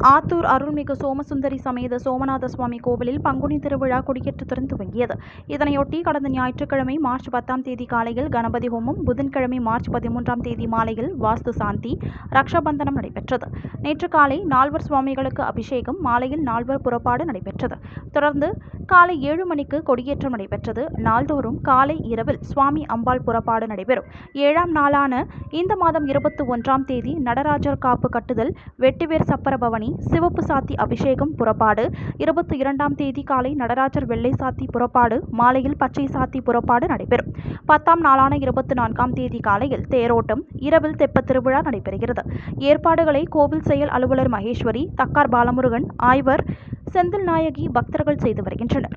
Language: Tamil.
ஆத்தூர் அருள்மிகு சோமசுந்தரி சமேத சோமநாத சுவாமி கோவிலில் பங்குனி திருவிழா கொடியேற்றத்துடன் துவங்கியது இதனையொட்டி கடந்த ஞாயிற்றுக்கிழமை மார்ச் பத்தாம் தேதி காலையில் கணபதி ஹோமம் புதன்கிழமை மார்ச் பதிமூன்றாம் தேதி மாலையில் வாஸ்து சாந்தி ரக்ஷபந்தனம் நடைபெற்றது. நேற்று காலை நால்வர் சுவாமிகளுக்கு அபிஷேகம் மாலையில் நால்வர் புறப்பாடு நடைபெற்றது. தொடர்ந்து காலை ஏழு மணிக்கு கொடியேற்றம் நடைபெற்றது. நாள்தோறும் காலை இரவில் சுவாமி அம்பாள் புறப்பாடு நடைபெறும். ஏழாம் நாளான இந்த மாதம் இருபத்தி ஒன்றாம் தேதி நடராஜர் காப்பு கட்டுதல் வெட்டிவேர் சப்பரபவனி சிவப்பு சாத்தி அபிஷேகம் புறப்பாடு. இருபத்தி இரண்டாம் தேதி காலை நடராஜர் வெள்ளை சாத்தி புறப்பாடு. மாலையில் பச்சை சாத்தி புறப்பாடு நடைபெறும். பத்தாம் நாளான இருபத்தி நான்காம் தேதி காலையில் தேரோட்டம் இரவில் தெப்ப திருவிழா நடைபெறுகிறது. ஏற்பாடுகளை கோவில் செயல் அலுவலர் மகேஸ்வரி தக்கார் பாலமுருகன் ஆய்வர் செந்தில் நாயகி பக்தர்கள் செய்து வருகின்றனர்.